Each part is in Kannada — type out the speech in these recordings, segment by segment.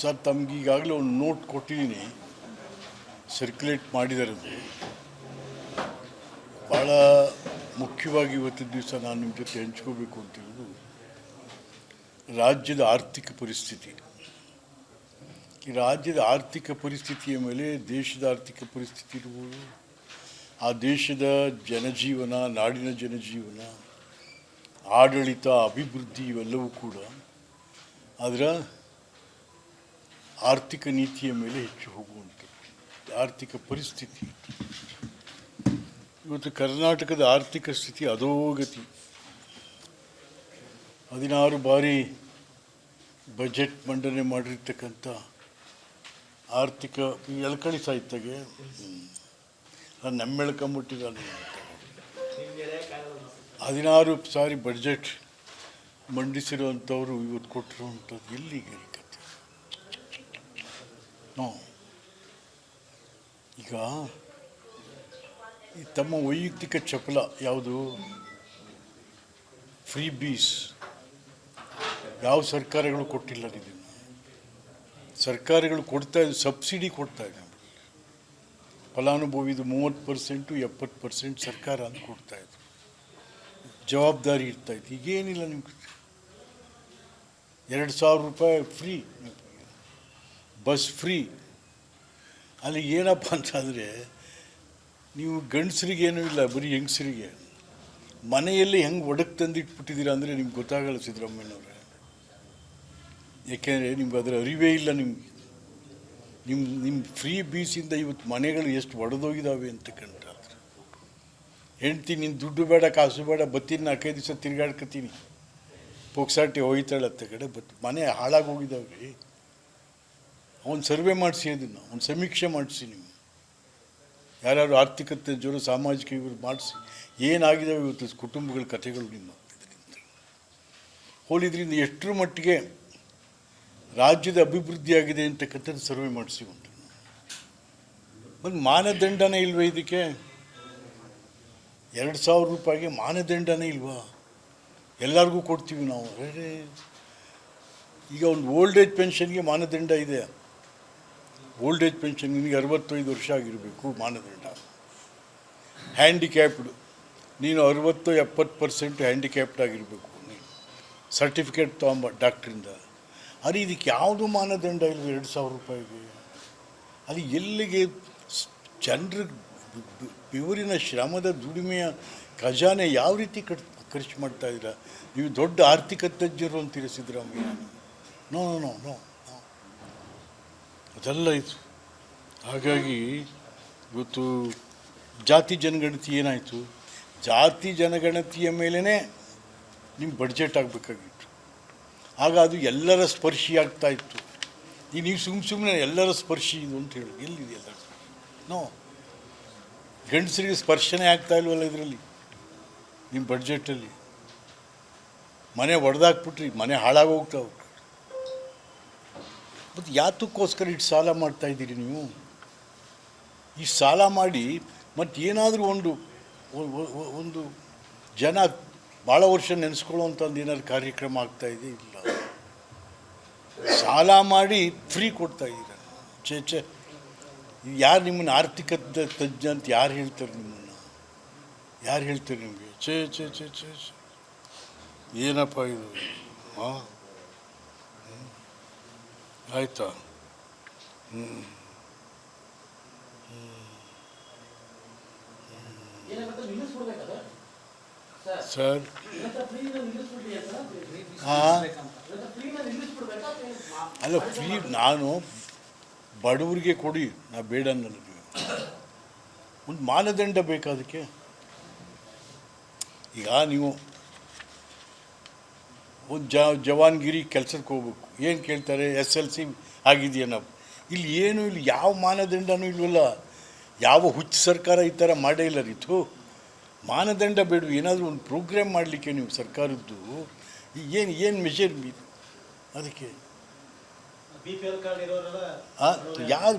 ಸರ್, ತಮ್ಗೆ ಈಗಾಗಲೇ ಒಂದು ನೋಟ್ ಕೊಟ್ಟಿದ್ದೀನಿ. ಸರ್ಕ್ಯುಲೇಟ್ ಮಾಡಿದ್ದಾರೆ ಅದು ಭಾಳ ಮುಖ್ಯವಾಗಿ ಇವತ್ತಿನ ದಿವಸ ನಾನು ನಿಮ್ಮ ಜೊತೆ ಹಂಚ್ಕೋಬೇಕು ಅಂತಿರೋದು ರಾಜ್ಯದ ಆರ್ಥಿಕ ಪರಿಸ್ಥಿತಿ. ಈ ರಾಜ್ಯದ ಆರ್ಥಿಕ ಪರಿಸ್ಥಿತಿಯ ಮೇಲೆ ದೇಶದ ಆರ್ಥಿಕ ಪರಿಸ್ಥಿತಿ ಇರ್ಬೋದು. ಆ ದೇಶದ ಜನಜೀವನ, ನಾಡಿನ ಜನಜೀವನ, ಆಡಳಿತ, ಅಭಿವೃದ್ಧಿ ಇವೆಲ್ಲವೂ ಕೂಡ ಅದರ ಆರ್ಥಿಕ ನೀತಿಯ ಮೇಲೆ ಹೆಚ್ಚು ಹೋಗುವಂಥದ್ದು. ಆರ್ಥಿಕ ಪರಿಸ್ಥಿತಿ. ಇವತ್ತು ಕರ್ನಾಟಕದ ಆರ್ಥಿಕ ಸ್ಥಿತಿ ಅಧೋಗತಿ. ಹದಿನಾರು ಬಾರಿ ಬಜೆಟ್ ಮಂಡನೆ ಮಾಡಿರ್ತಕ್ಕಂಥ ಆರ್ಥಿಕ ಎಳ್ಕಳಿ ಸಾಹಿತ್ಯಗೆ ನಾನು ನೆಮ್ಮೆಳ್ಕೊಂಬಿಟ್ಟಿದ್ದಾನೆ ಹದಿನಾರು ಸಾರಿ ಬಜೆಟ್ ಮಂಡಿಸಿರುವಂಥವ್ರು ಇವತ್ತು ಕೊಟ್ಟಿರುವಂಥದ್ದು ಎಲ್ಲಿಗೆ ಈ ನೋ ಈಗ ತಮ್ಮ ವೈಯಕ್ತಿಕ ಚಪಲ ಯಾವುದು ಫ್ರೀ ಬೀಸ್ ಯಾವ ಸರ್ಕಾರಗಳು ಕೊಟ್ಟಿಲ್ಲ ಇದನ್ನು ಸರ್ಕಾರಗಳು ಕೊಡ್ತಾ ಇದ್ದು, ಸಬ್ಸಿಡಿ ಕೊಡ್ತಾ ಇದೆ ಫಲಾನುಭವಿದು ಮೂವತ್ತು ಪರ್ಸೆಂಟು, ಎಪ್ಪತ್ತು ಪರ್ಸೆಂಟ್ ಸರ್ಕಾರ ಅಂತ ಕೊಡ್ತಾ ಇದ್ರು ಜವಾಬ್ದಾರಿ ಇರ್ತಾ ಇತ್ತು. ಈಗೇನಿಲ್ಲ ನಿಮ್ಗೆ. ಎರಡು ಸಾವಿರ ರೂಪಾಯಿ ಫ್ರೀ. Bus free. ಅಲ್ಲಿ ಏನಪ್ಪ ಅಂತಂದರೆ ನೀವು ಗಂಡಸರಿಗೇನೂ ಇಲ್ಲ, ಬರೀ ಹೆಂಗಸರಿಗೆ. ಮನೆಯಲ್ಲಿ ಹೆಂಗೆ ಒಡಕ್ ತಂದಿಟ್ಬಿಟ್ಟಿದ್ದೀರಾ ಅಂದರೆ ನಿಮ್ಗೆ ಗೊತ್ತಾಗಲ್ಲ ಸಿದ್ದರಾಮಯ್ಯನವ್ರೆ. ಯಾಕೆಂದರೆ ನಿಮ್ಗೆ ಅದರ ಅರಿವೇ ಇಲ್ಲ ನಿಮ್ಗೆ. ನಿಮ್ಮ ನಿಮ್ಮ ಫ್ರೀ ಬೀಸಿಂದ ಇವತ್ತು ಮನೆಗಳು ಎಷ್ಟು ಒಡೆದೋಗಿದ್ದಾವೆ ಅಂತಕ್ಕಂಥ ಹೆಂಡ್ತಿ ನಿನ್ನ ದುಡ್ಡು ಬೇಡ, ಕಾಸು ಬೇಡ, ಬತ್ತೀನಿ, ನಾಲ್ಕೈದು ದಿವಸ ತಿರ್ಗಾಡ್ಕತೀನಿ ಪೋಕ್ಸಾಟಿ ಹೋಯ್ತಾಳೆ ಅತ್ತ ಕಡೆ, ಬತ್ ಮನೆ ಹಾಳಾಗಿ ಹೋಗಿದ್ದಾವೆ ಅವ್ನು ಸರ್ವೆ ಮಾಡಿಸಿ ಅದನ್ನು ಅವ್ನು ಸಮೀಕ್ಷೆ ಮಾಡಿಸಿ ನೀವು ಯಾರ್ಯಾರು ಆರ್ಥಿಕತೆ ಜೋರು ಸಾಮಾಜಿಕ ಇವರು ಮಾಡಿಸಿ. ಏನಾಗಿದ್ದಾವೆ ಇವತ್ತು ಕುಟುಂಬಗಳ ಕಥೆಗಳು ನಿಮ್ಮ ಇದರಿಂದ ಹೋಲಿದ್ರಿಂದ ಎಷ್ಟರ ಮಟ್ಟಿಗೆ ರಾಜ್ಯದ ಅಭಿವೃದ್ಧಿ ಆಗಿದೆ ಅಂತಕ್ಕಂಥದ್ದು ಸರ್ವೆ ಮಾಡಿಸಿ ಉಂಟು. ಒಂದು ಮಾನದಂಡನೇ ಇಲ್ವ ಇದಕ್ಕೆ? ಎರಡು ಸಾವಿರ ರೂಪಾಯಿಗೆ ಮಾನದಂಡನೇ ಇಲ್ವಾ? ಎಲ್ಲರಿಗೂ ಕೊಡ್ತೀವಿ ನಾವು. ಈಗ ಒಂದು ಓಲ್ಡ್ ಏಜ್ ಪೆನ್ಷನ್ಗೆ ಮಾನದಂಡ ಇದೆ. ಓಲ್ಡ್ ಏಜ್ ಪೆನ್ಷನ್ ನಿನಗೆ ಅರವತ್ತೈದು ವರ್ಷ ಆಗಿರಬೇಕು ಮಾನದಂಡ. ಹ್ಯಾಂಡಿಕ್ಯಾಪ್ಡ್ ನೀನು ಅರವತ್ತು ಎಪ್ಪತ್ತು ಪರ್ಸೆಂಟ್ ಹ್ಯಾಂಡಿಕ್ಯಾಪ್ಡ್ ಆಗಿರಬೇಕು. ನೀನು ಸರ್ಟಿಫಿಕೇಟ್ ತೊಗೊಂಬ ಡಾಕ್ಟ್ರಿಂದ ಅರೆ ಇದಕ್ಕೆ ಯಾವುದು ಮಾನದಂಡ ಇಲ್ಲ ಎರಡು ಸಾವಿರ ರೂಪಾಯಿಗೆ? ಅದು ಎಲ್ಲಿಗೆ ಜನರ ಇವರಿನ ಶ್ರಮದ ದುಡಿಮೆಯ ಖಜಾನೆ ಯಾವ ರೀತಿ ಕಟ್ ಖರ್ಚು ಮಾಡ್ತಾ ಇದ್ದೀರಾ? ನೀವು ದೊಡ್ಡ ಆರ್ಥಿಕ ತಜ್ಞರು ಅಂತೀರಿ ಸಿದ್ದರಾಮಯ್ಯ ನೋ ನೋ ನೋ ಅದೆಲ್ಲ ಇತ್ತು. ಹಾಗಾಗಿ ಇವತ್ತು ಜಾತಿ ಜನಗಣತಿ ಏನಾಯಿತು? ಜಾತಿ ಜನಗಣತಿಯ ಮೇಲೇ ನಿಮ್ಮ ಬಡ್ಜೆಟ್ ಆಗಬೇಕಾಗಿತ್ತು. ಆಗ ಅದು ಎಲ್ಲರ ಸ್ಪರ್ಶಿ ಆಗ್ತಾ ಇತ್ತು. ಈ ನೀವು ಸುಮ್ಮ ಸುಮ್ಮನೆ ಎಲ್ಲರ ಸ್ಪರ್ಶಿ ಇದು ಅಂತ ಹೇಳಿ. ಎಲ್ಲಿದೆ ಎಲ್ಲರ ನೋ. ಗಂಡಸರಿಗೆ ಸ್ಪರ್ಶನೇ ಆಗ್ತಾ ಇಲ್ವಲ್ಲ ಇದರಲ್ಲಿ? ನಿಮ್ಮ ಬಡ್ಜೆಟಲ್ಲಿ ಮನೆ ಒಡೆದಾಕ್ಬಿಟ್ರಿ, ಮನೆ ಹಾಳಾಗಿ ಹೋಗ್ತಾವೆ ಮತ್ತು ಯಾತಕ್ಕೋಸ್ಕರ ಇಟ್ಟು ಸಾಲ ಮಾಡ್ತಾ ಇದ್ದೀರಿ ನೀವು? ಈ ಸಾಲ ಮಾಡಿ ಮತ್ತು ಏನಾದರೂ ಒಂದು ಒಂದು ಜನ ಭಾಳ ವರ್ಷ ನೆನೆಸ್ಕೊಳ್ಳೋವಂಥದ್ದು ಏನಾದ್ರು ಕಾರ್ಯಕ್ರಮ ಆಗ್ತಾ ಇದೆ ಇಲ್ಲ? ಸಾಲ ಮಾಡಿ ಫ್ರೀ ಕೊಡ್ತಾ ಇದ್ದೀರ? ಚೇ ಯಾರು ನಿಮ್ಮನ್ನು ಆರ್ಥಿಕ ತಜ್ಞ ಅಂತ ಯಾರು ಹೇಳ್ತಾರೆ ನಿಮ್ಮನ್ನು? ಯಾರು ಹೇಳ್ತಾರೆ ನಿಮಗೆ? ಛೇ ಛೇ ಛೇ ಛೇ. ಏನಪ್ಪ ಇದು? ಹಾಂ ಆಯ್ತಾ? ಹ್ಞೂ ಸರ್. ಹಾಂ. ಅಲ್ಲ ಫ್ರೀ ನಾನು ಬಡವರಿಗೆ ಕೊಡಿ ನಾ ಬೇಡ ನನಗೆ. ಒಂದು ಮಾನದಂಡ ಬೇಕಾದಕ್ಕೆ ಈಗ ನೀವು ಒಂದು ಜ ಜವಾನ್ಗಿರಿ ಕೆಲಸಕ್ಕೆ ಹೋಗ್ಬೇಕು. ಏನು ಕೇಳ್ತಾರೆ? ಎಸ್ ಎಲ್ ಸಿ ಆಗಿದೆಯೇನೋ ಇಲ್ಲಿ ಏನು ಇಲ್ಲಿ ಯಾವ ಮಾನದಂಡನೂ ಇಲ್ವಲ್ಲ. ಯಾವ ಹುಚ್ಚು ಸರ್ಕಾರ ಈ ಥರ ಮಾಡೇ ಇಲ್ಲ ರೀತು ಮಾನದಂಡ ಬೇಡ ಏನಾದರೂ ಒಂದು ಪ್ರೋಗ್ರಾಮ್ ಮಾಡಲಿಕ್ಕೆ ನೀವು ಸರ್ಕಾರದ್ದು. ಏನು ಏನು ಮೆಷರ್ ಅದಕ್ಕೆ. ಹಾಂ ಯಾರು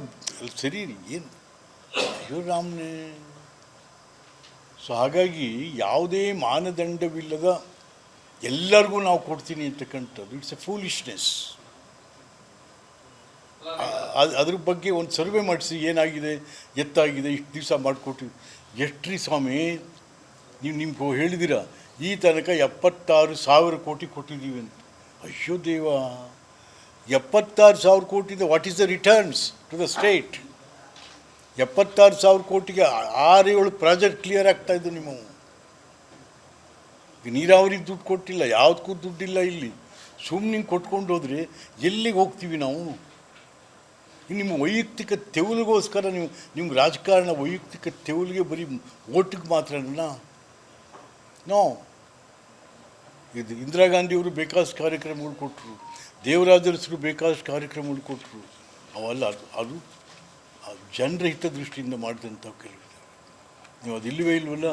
ಸರಿ ಏನು? ಅಯ್ಯೋ ರಾಮ್ನೇ. ಸೊ ಹಾಗಾಗಿ ಯಾವುದೇ ಮಾನದಂಡವಿಲ್ಲದ ಎಲ್ಲರಿಗೂ ನಾವು ಕೊಡ್ತೀನಿ ಅಂತಕ್ಕಂಥದ್ದು. ಇಟ್ಸ್ ಎ ಫೂಲಿಶ್ನೆಸ್ ಅದು, ಅದ್ರ ಬಗ್ಗೆ ಒಂದು ಸರ್ವೆ ಮಾಡಿಸಿ, ಏನಾಗಿದೆ, ಎತ್ತಾಗಿದೆ, ಇಷ್ಟು ದಿವಸ ಮಾಡಿಕೊಟ್ಟು ಎಷ್ಟು ರೀ ಸ್ವಾಮಿ, ನೀವು ನಿಮ್ಗೆ ಹೇಳಿದಿರ, ಈ ತನಕ ಎಪ್ಪತ್ತಾರು ಸಾವಿರ ಕೋಟಿ ಕೊಟ್ಟಿದ್ದೀವಿ ಅಂತ. ಅಯ್ಯೋ ದೇವ. ಎಪ್ಪತ್ತಾರು ಸಾವಿರ ಕೋಟಿದ what is the returns to the state ಎಪ್ಪತ್ತಾರು ಸಾವಿರ ಕೋಟಿಗೆ ಆರು ಏಳು ಪ್ರಾಜೆಕ್ಟ್ ಕ್ಲಿಯರ್ ಆಗ್ತಾಯಿದ್ದು ನಿಮ್ಮ ನೀರಾವರಿಗೆ ದುಡ್ಡು ಕೊಟ್ಟಿಲ್ಲ, ಯಾವುದಕ್ಕೂ ದುಡ್ಡಿಲ್ಲ ಇಲ್ಲಿ. ಸುಮ್ಮನೆ ಕೊಟ್ಕೊಂಡು ಹೋದರೆ ಎಲ್ಲಿಗೆ ಹೋಗ್ತೀವಿ ನಾವು? ನಿಮ್ಮ ವೈಯಕ್ತಿಕ ತೆವಲಿಗೋಸ್ಕರ ನೀವು, ನಿಮ್ಗೆ ರಾಜಕಾರಣ ವೈಯಕ್ತಿಕ ತೆವಲಿಗೆ ಬರೀ ಓಟಿಗೆ ಮಾತ್ರನಾ ನೋ. ಇದು ಇಂದಿರಾ ಗಾಂಧಿಯವರು ಬೇಕಾದಷ್ಟು ಕಾರ್ಯಕ್ರಮಗಳು ಕೊಟ್ಟರು ದೇವರಾಜರಸರು ಬೇಕಾದಷ್ಟು ಕಾರ್ಯಕ್ರಮಗಳು ಕೊಟ್ಟರು ಅವೆಲ್ಲ ಅದು ಅದು ಜನರ ಹಿತದೃಷ್ಟಿಯಿಂದ ಮಾಡಿದಂಥ ಕೆಲವು. ನೀವು ಅದು ಇಲ್ಲವೇ ಇಲ್ವಲ್ಲ?